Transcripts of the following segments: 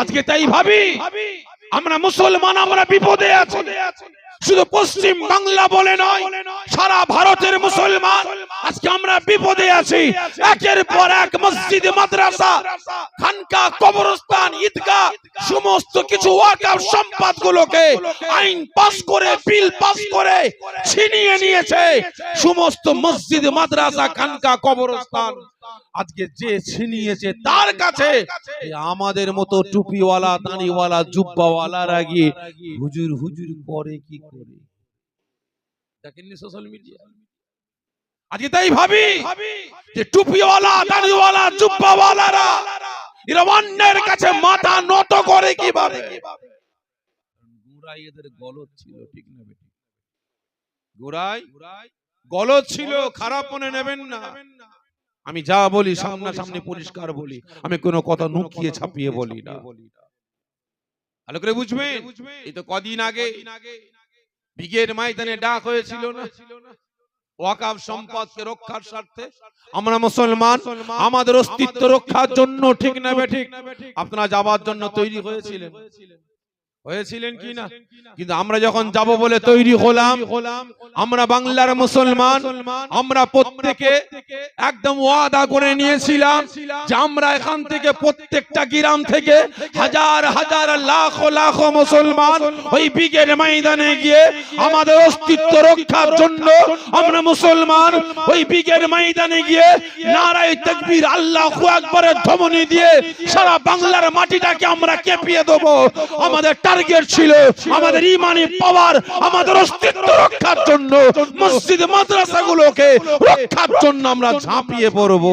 আজকে তাই ভাবি আমরা মুসলমান আমরা বিপদে আছি। শুধু পশ্চিম বাংলা বলে নয়, সারা ভারতের মুসলমান। আজকে আমরা বিপদে আছি। একের পর এক মসজিদ, মাদ্রাসা, খানকা, কবরস্থান, ঈদগাহ, সমস্ত কিছু ওয়াকফ সম্পদ গুলোকে আইন পাস করে, বিল পাস করে ছিনিয়ে নিয়েছে। সমস্ত মসজিদ, মাদ্রাসা, খানকা, কবরস্থান। আজকে যে ছিনিয়েছে তার কাছে আমাদের মতো টুপিওয়ালা, দাঁড়িওয়ালা, জুব্বাওয়ালারা গিয়ে হুজুর হুজুর করে কি করে। দেখেননি সোশ্যাল মিডিয়া আজকে তাই ভাবি যে টুপিওয়ালা দাঁড়িওয়ালা জুব্বাওয়ালারা এরা অন্যের কাছে মাথা নত করে কীভাবে? গুড়াই এদের গলত ছিল ঠিক না বেটি গুড়াই গলত ছিল খারাপ মনে নেবেন না। আমি যা বলি সামনা সামনাসামনি পরিষ্কার বলি। আমি কোনো কথা নুকিয়ে ছাপিয়ে বলি না। ভালো করে বুঝবেন? এই তো কদিন আগে বিগের ময়দানে ডাক হয়েছিল না। ওয়াকাফ সম্পদকে রক্ষার স্বার্থে আমরা মুসলমান, আমাদের অস্তিত্ব রক্ষার জন্য ঠিক না ঠিক। আপনারা যাবার জন্য তৈরি হয়েছিলেন। হয়েছিলেন কি না কিন্তু আমরা যখন যাব বলে তৈরি হলাম আমরা বাংলার মুসলমান আমরা প্রত্যেকে একদম ওয়াদা করে নিয়েছিলাম যে আমরা এখান থেকে প্রত্যেকটা গ্রাম থেকে হাজার হাজার লাখ লাখ মুসলমান ওই বিগের ময়দানে গিয়ে আমাদের অস্তিত্ব রক্ষার জন্য আমরা মুসলমান ওই বিগের ময়দানে গিয়ে নারায় তাকবীর আল্লাহু আকবারের ধ্বনি দিয়ে সারা বাংলার মাটিটাকে আমরা কেঁপিয়ে দেবো। আমাদের টার্গেট ছিল। আমাদের ইমানি পাওয়ার, আমাদের অস্তিত্ব রক্ষার জন্য মসজিদ, মাদ্রাসাগুলোকে রক্ষার জন্য আমরা ঝাঁপিয়ে পড়ব।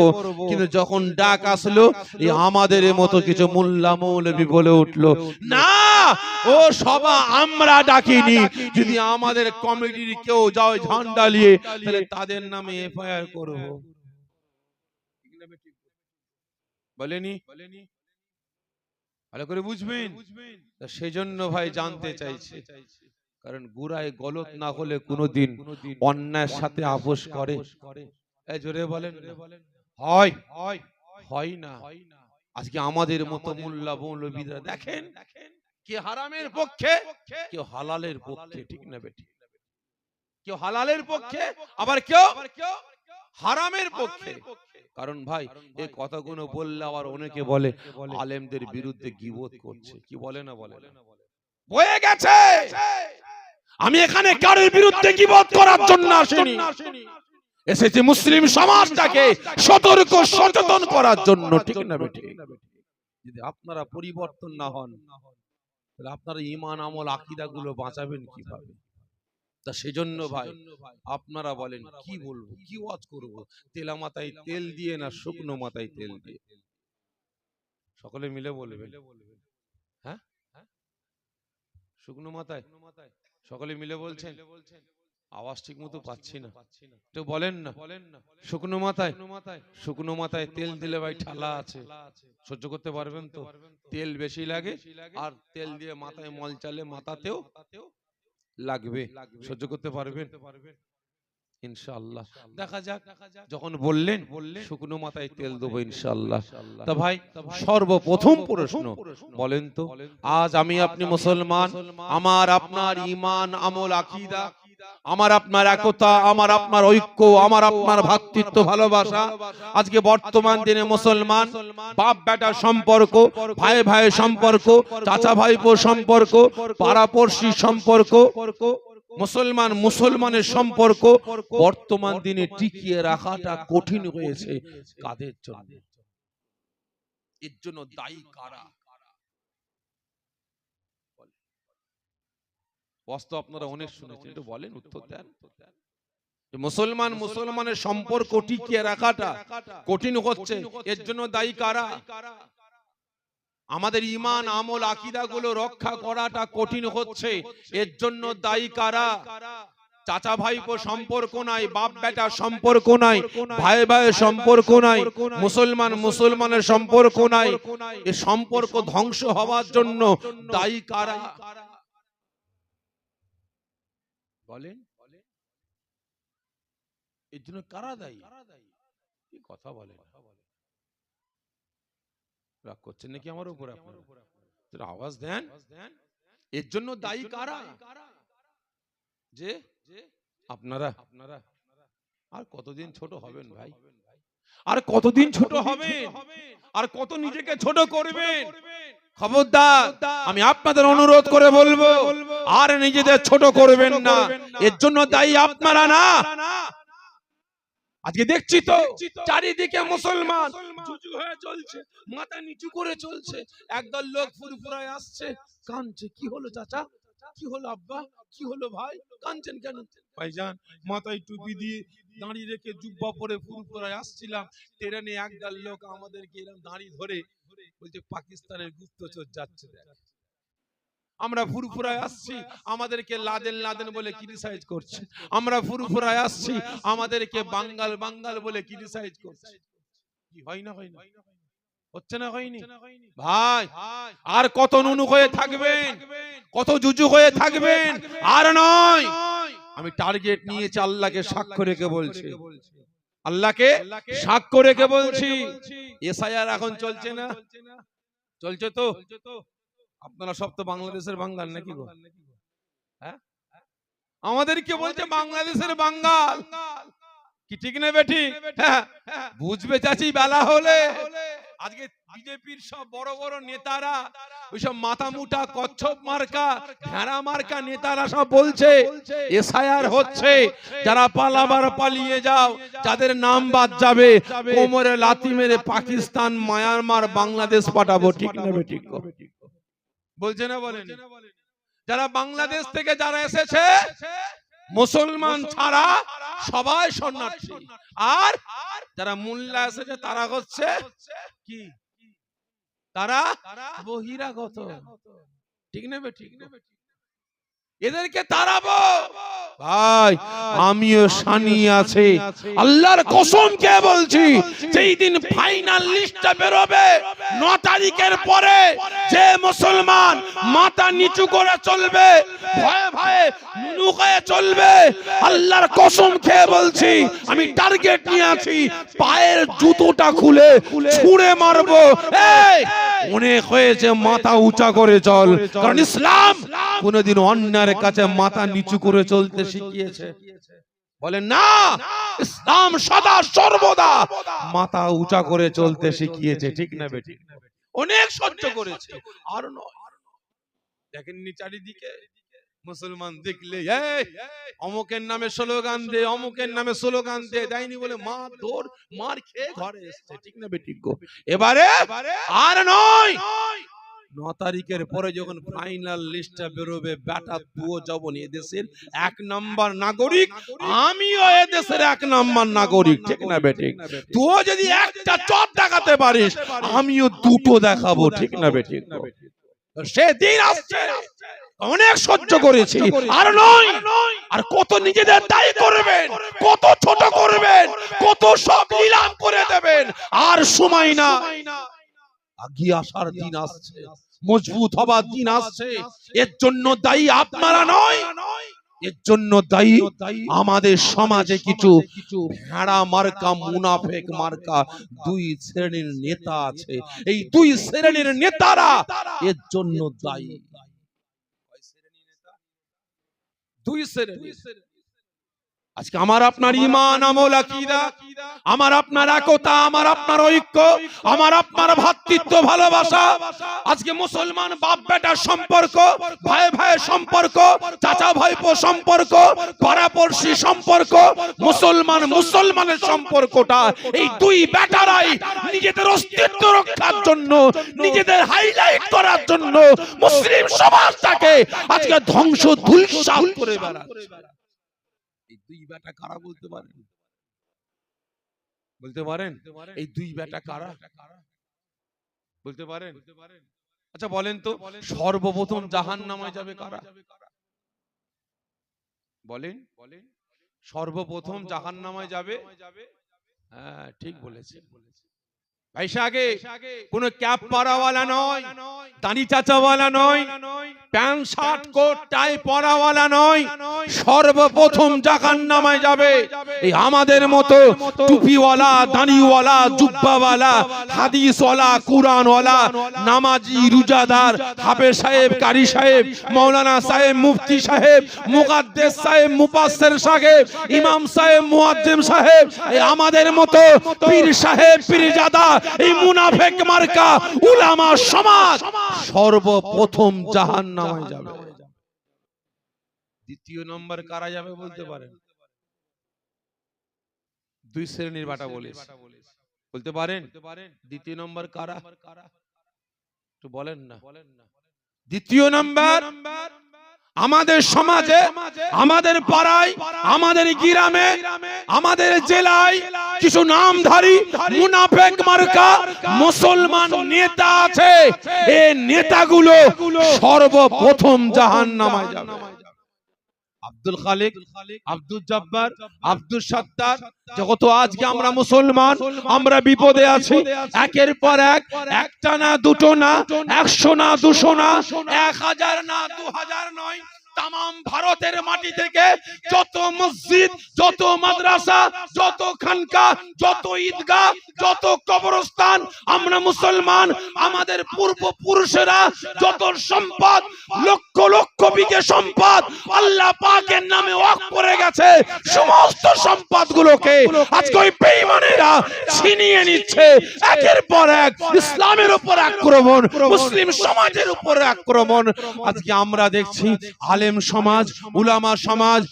কিন্তু যখন ডাক আসলো, এই আমাদের মতো কিছু মোল্লা মৌলবি বলে উঠল, না, ও সবা আমরা ডাকিনি। যদি আমাদের কমিটির কেউ যাও ঝান্ডা নিয়ে, তাহলে তাদের নামে এফআইআর করব। বলেনি বলেনি? ভালো করে বুঝবেন? সেজন্য ভাই জানতে চাইছে। কারণ গুড়ায় গলত না হলে কোনোদিন অন্যায়ের সাথে আপোষ করে। জোরে বলেন হয়। হয়। না। আজকে আমাদের মতো মোল্লা মৌলবীরা দেখেন? কে হারামের পক্ষে? কেউ হালালের পক্ষে? ঠিক না বেটি। কেউ হালালের পক্ষে? আবার কেউ? হারামের পক্ষে। কারণ ভাই এই কথাগুলো বললে আবার অনেকে বলে আলেমদের বিরুদ্ধে গিবত করছে। কি বলে না বলে? বয়ে গেছে! আমি এখানে কারোর বিরুদ্ধে গিবত করার জন্য আসিনি। এসেছে মুসলিম সমাজটাকে সতর্ক সচেতন করার জন্য ঠিক না বেটি যদি আপনারা পরিবর্তন না হন তাহলে আপনারা ইমান আমল আকিদা গুলো বাঁচাবেন কীভাবে? তা সেজন্য ভাই আপনারা বলেন কি বলব? কি ওয়াজ করব? তেলা মাথায় তেল দিয়ে না শুকনো মাথায় তেল দিয়ে? সকলে মিলে বলবেন। হ্যাঁ? শুকনো মাথায়? সকলে মিলে বলছেন? আওয়াজ ঠিক মতো পাচ্ছি না। তো বলেন না? শুকনো মাথায়? শুকনো মাথায়? তেল দিলে ভাই ঠালা আছে। সহ্য করতে পারবেন তো? তেল বেশি লাগে আর তেল দিয়ে মাথায় মল চালে মাথাতেও লাগবে সহ্য করতে পারবেন? ইনশাআল্লাহ। দেখা যাক যখন বললেন শুকনো মাথায় তেল দেবো ইনশাআল্লাহ। তা ভাই সর্বপ্রথম প্রশ্ন বলেন তো আজ আমি আপনি মুসলমান আমার আপনার ইমান আমল আকিদা আমার আপনার একতা, আমার আপনার ঐক্য, আমার আপনার ভ্রাতৃত্ব, ভালোবাসা। আজকে বর্তমান দিনে মুসলমান, বাপ বেটার সম্পর্ক, ভাই ভাইয়ের সম্পর্ক, চাচা ভাইপো সম্পর্ক পাড়াপড়শি সম্পর্ক, মুসলমান মুসলমানের সম্পর্ক, বর্তমান দিনে টিকিয়ে রাখাটা কঠিন হয়েছে কাদের জন্য? এর জন্য দায়ী কারা? বস্তু আপনারা অনেক শুনেছেন। একটু বলেন, উত্তর দেন। মুসলমান মুসলমানের সম্পর্ক টিকিয়ে রাখাটা কঠিন হচ্ছে। এর জন্য দায়ী কারা? আমাদের ইমান আমল আকিদা গুলো রক্ষা করাটা কঠিন হচ্ছে। এর জন্য দায়ী কারা? চাচা ভাইপো সম্পর্ক নাই, বাপ সম্পর্ক নাই, ভাই ভাইয়ের সম্পর্ক নাই, মুসলমান মুসলমানের সম্পর্ক নাই। এ সম্পর্ক ধ্বংস হওয়ার জন্য দায়ী কারা? বলেন। এর জন্য কারা দায়ী? কি কথা বলে রাগ করছেন নাকি আমার উপর আওয়াজ দেন। এর জন্য দায়ী কারা? যে আপনারা। আপনারা। আর কতদিন ছোট হবেন ভাই? আর কতদিন ছোট হবেন? আর কত নিজেকে ছোট করবেন? খবরদার আমি আপনাদের অনুরোধ করে বলব আর নিজেদের ছোট করবেন না। এর জন্য দায়ী আপনারা না। আজকে দেখছি তো, চারিদিকে মুসলমান। মাথা নিচু করে চলছে। একদল লোক ফুরফুরায় আসছে, কাঁদছে, কি হলো চাচা? কি হলো আব্বা? কি হলো ভাই? কাঁদছেন কেন? ভাইজান, মাথায় টুপি দিয়ে দাঁড়িয়ে রেখে জুব্বা পরে ফুরফুরায় আসছিলাম। ট্রেনে একদল লোক আমাদেরকে এরকম দাঁড়িয়ে ধরে বলছে, পাকিস্তানের গুপ্তচর যাচ্ছে দেখ। আমরা ফুরফুরায় আসছি আমাদেরকে লাদেন লাদেন বলে ক্রিটিসাইজ করছে। আমরা ফুরফুরায় আসছি আমাদেরকে বাঙ্গাল বাঙ্গাল বলে ক্রিটিসাইজ করছে। কি হয় না হয় না? হচ্ছে না হয়নি? ভাই আর কত নুনু হয়ে থাকবেন? কত জুজু হয়ে থাকবেন? আর নয়। আমি টার্গেট নিয়েছি আল্লাহকে সাক্ষ্য রেখে বলছি। আল্লাহকে সাক্ষ্য রেখে বলছি। এসআইআর এখন চলছে না? চলছে তো? আপনারা সব তো বাংলাদেশের বাঙ্গাল নাকি গো? হ্যাঁ? আমাদেরকে বলছে বাংলাদেশের বাঙ্গাল কি ঠিক নেবে ঠিক হ্যাঁ বুঝবে চাচি বেলা হলে। আজকে বিজেপির সব বড় বড় নেতারা ওইসব মাথা মুটা কচ্ছপ মার্কা ভেড়া মার্কা নেতারা সব বলছে এসআইআর হচ্ছে। যারা পালাবার পালিয়ে যাও যাদের নাম বাদ যাবে কোমরে লাথি মেরে পাকিস্তান মায়ানমার বাংলাদেশ পাঠাবো। ঠিক নেবে ঠিক? বলছে না বলেন? যারা বাংলাদেশ থেকে যারা এসেছে মুসলমান ছাড়া সবাই শরণার্থী। আর যারা মোল্লা এসেছে তারা হচ্ছে কি? তারা বহিরাগত। ঠিক নেবে ঠিক নেবে। এদেরকে তাড়াবো। ভাই, আমিও সানি আছে। আল্লাহর কসম কে বলছি, যেই দিন ফাইনাল লিস্টটা বেরোবে, ন তারিখের পরে যে মুসলমান মাথা নিচু করে চলবে, ভয়ে ভয়ে নুকায়ে চলবে, আল্লাহর কসম খেয়ে বলছি, আমি টার্গেট নিয়ে আছি, পায়ের জুতোটা খুলে ছুঁড়ে মারবো। এই অনেক হয়েছে মাথা উঁচা করে চল। কারণ ইসলাম কোনোদিন অন্যের কাছে মাথা নিচু করে চলতে শিখিয়েছে। বলেন, না, ইসলাম সদা সর্বদা মাথা উঁচা করে চলতে শিখিয়েছে। ঠিক না বেটি অনেক সহ্য করেছে। আর নয়। দেখেননি চারিদিকে? মুসলমান দেখলে অমুকের নামে স্লোগান দে, অমুকের নামে স্লোগান দে। দেয়নি বলে, মা তোর মার খেয়ে ঘরে এসছে। ঠিক না বেটি এবারে আর নয়, ন তারিখের পরে যখন ফাইনাল লিস্টটা বেরোবে বেটা তুও যাবন এদেশের এক নাম্বার নাগরিক, আমিও এদেশের এক নাম্বার নাগরিক। ঠিক না বেঠিক? তুও যদি একটা চপ দেখাতে পারিস, আমিও দুটো দেখাবো। ঠিক না বেঠিক সেদিন আসছে। অনেক সহ্য করেছি আর নয় আর কত নিজেদের দায়ী করবেন কত ছোট করবেন কত সব নিলাম করে দেবেন আর সময় না। আগিয়ে আসার দিন আসছে। মজবুত হবার দিন আসছে। এর জন্য দায়ী আপনারা নয়। এর জন্য দায়ী আমাদের সমাজে কিছু ভেড়া মার্কা মুনাফেক মার্কা দুই শ্রেণির নেতা আছে। এই দুই শ্রেণির নেতারা এর জন্য দায়ী। দুই শ্রেণি আজকে আমার আপনার ইমান আমল আকীদা আমার আপনার একতা আমার আপনার ঐক্য আমার আপনার ভ্রাতৃত্ব ভালোবাসা। আজকে মুসলমান বাপ বেটার সম্পর্ক ভাই ভাইয়ের সম্পর্ক চাচা ভাইপো সম্পর্ক পাড়াপড়শি সম্পর্ক মুসলমান মুসলমানের সম্পর্কটা এই দুই বেটারাই নিজেদের অস্তিত্ব রক্ষার জন্য নিজেদের হাইলাইট করার জন্য মুসলিম সমাজটাকে আজকে ধ্বংস ধুলসাৎ করে বেড়াচ্ছে। এই দুই বেটা কারা বলতে পারেন? বলতে পারেন? এই দুই বেটা কারা? বলতে পারেন? আচ্ছা বলেন তো সর্বপ্রথম জাহান নামায় যাবে কারা? বলেন। বলেন। সর্বপ্রথম জাহান নামায় যাবে? হ্যাঁ ঠিক বলেছে ভাইসা আগে কোন ক্যাপ পাড়াওয়ালা নয় দাড়ি চাচাওয়ালা নয় প্যান্ট শার্ট কোট টাই পরাওয়ালা নয় সর্বপ্রথম জাহান নামায় যাবে এই আমাদের মতো টুপিওয়ালা দাঁড়িওয়ালা জুব্বাওয়ালা হাদিসওয়ালা কুরআনওয়ালা নামাজি রুজাদার হাফেজ সাহেব কারি সাহেব মৌলানা সাহেব মুফতি সাহেব মুকাদ্দেস সাহেব মুপাসসির সাহেব ইমাম সাহেব মুয়াজ্জিম সাহেব এই আমাদের মতো পীর সাহেব পীরজাদা এই মুনাফিক মার্কা উলামা সমাজ সর্বপ্রথম জাহান্নামে যাবে। দ্বিতীয় নম্বর কারা যাবে বলতে পারেন? দুই শ্রেণির বাটা বলে বলতে পারেন? দ্বিতীয় নম্বর কারা? একটু বলেন না। দ্বিতীয় নম্বর? আমাদের সমাজে, আমাদের পাড়ায়, আমাদের গ্রামে, আমাদের জেলায় কিছু নামধারী, মুনাফেক মার্কা, মুসলমান নেতা আছে। এই নেতাগুলো সর্বপ্রথম জাহান নামায় যাবে। আব্দুল খালিক আব্দুল জব্বার আব্দুল সত্তার। যত আজকে আমরা মুসলমান আমরা বিপদে আছি। একের পর এক একটা না দুটো না একশো না দুশো না এক হাজার না দু হাজার নয়। তাম ভারতের মাটি থেকে যত মসজিদ, যত মাদ্রাসা, যত খানকা, যত ঈদগাহ, যত কবরস্থান আমরা মুসলমান, আমাদের পূর্বপুরুষেরা যত সম্পদ, লক্ষ লক্ষ বিঘে সম্পদ আল্লাহ পাকের নামে ওয়াক করে গেছে, সমস্ত সম্পদ গুলোকে আজকে ওই বেঈমানেরা ছিনিয়ে নিচ্ছে। একের পর এক ইসলামের উপর আক্রমণ, মুসলিম সমাজের উপর আক্রমণ। আজকে আমরা দেখছি আলেম সমাজ উলামা সমাজ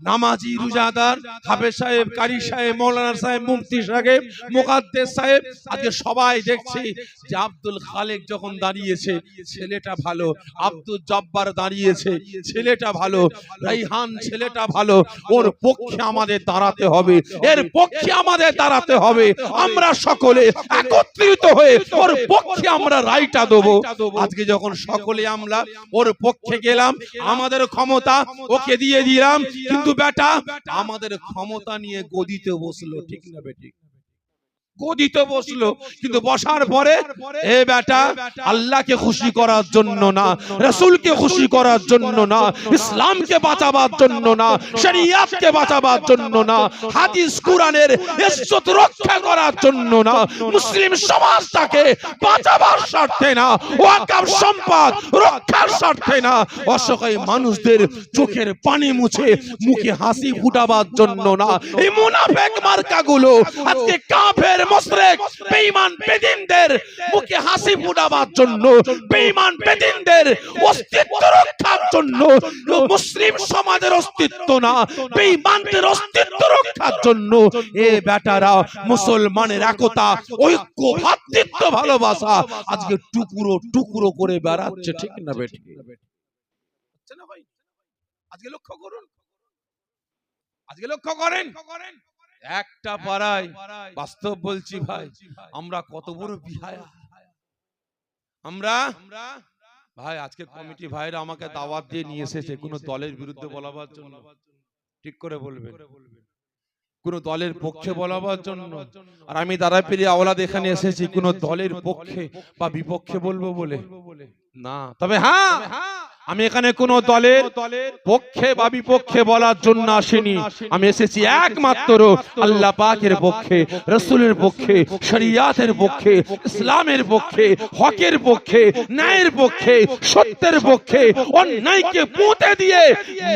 নামাজি রুজাদার হাফেজ সাহেব কারি সাহেব মৌলানা সাহেব মুফতি সাহেব মুকাদ্দেস সাহেব আজকে সবাই দেখছি যে আব্দুল খালেক যখন দাঁড়িয়েছে ছেলেটা ভালো আব্দুল জব্বার দাঁড়িয়েছে ছেলেটা ভালো রাইহান ছেলেটা ভালো ওর পক্ষে আমাদের দাঁড়াতে হবে এর পক্ষে আমাদের দাঁড়াতে হবে আমরা সকলে একত্রিত হয়ে ওর পক্ষে আমরা রায়টা দেবো। আজকে যখন সকলে আমরা ওর পক্ষে গেলাম আমাদের ক্ষমতা ওকে দিয়ে দিলাম কিন্তু বেটা। আমাদের ক্ষমতা নিয়ে গদিতে বসল ঠিক না বেঠিক গদিতে বসল কিন্তু বসার পরে এ বেটা আল্লাহকে খুশি করার জন্য না রসুলকে খুশি করার জন্য না ইসলামকে বাঁচাবার জন্য না শরিয়াতকে বাঁচাবার জন্য না হাদিস কোরআনের ইজ্জত রক্ষা করার জন্য না মুসলিম সমাজটাকে বাঁচাবার স্বার্থে না ওয়াকাব সম্পদ রক্ষার স্বার্থে না অসহায় মানুষদের চোখের পানি মুছে মুখে হাসি ফুটাবার জন্য না এই মুনাফেক মার্কাগুলো আজকে কাফের মুশরিক বেঈমান বেদিনদের মুখে হাসি ফুটাবার জন্য, বেঈমান বেদিনদের অস্তিত্ব রক্ষার জন্য, মুসলিম সমাজের অস্তিত্ব না, বেঈমানদের অস্তিত্ব রক্ষার জন্য। এ বেটারা, মুসলমানের একতা, ঐক্য ভ্রাতৃত্ব ভালোবাসা আজকে টুকরো টুকরো করে বেড়াচ্ছে, ঠিক না না ভাই? আজকে লক্ষ্য করুন। আজকে লক্ষ্য করেন। একটা পাড়ায় বাস্তব বলছি ভাই আমরা কত বড় বিহায়া। আমরা? ভাই আজকে কমিটি ভাইরা আমাকে দাওয়াত দিয়ে নিয়ে এসেছে কোন দলের বিরুদ্ধে বলাবার জন্য। ঠিক করে বলবেন। কোন দলের পক্ষে বলাবার জন্য। আর আমি দাদা পেরে আওলাদ এখানে এসেছি কোন দলের পক্ষে বা বিপক্ষে বলব বলে। না তবে হ্যাঁ! হ্যাঁ! আমি এখানে কোন দলের পক্ষে বা বিপক্ষে বলার জন্য আসিনি। আমি এসেছি একমাত্র আল্লাহ পাকের পক্ষে, রসুলের পক্ষে, শরিয়াতের পক্ষে, ইসলামের পক্ষে, হকের পক্ষে, ন্যায়ের পক্ষে, সত্যের পক্ষে, অন্যায়কে পুঁতে দিয়ে,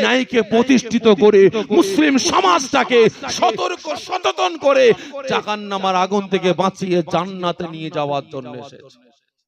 ন্যায়কে প্রতিষ্ঠিত করে মুসলিম সমাজটাকে সতর্ক, সচেতন করে জাহান্নামার আগুন থেকে বাঁচিয়ে জান্নাতে নিয়ে যাওয়ার জন্য এসেছে।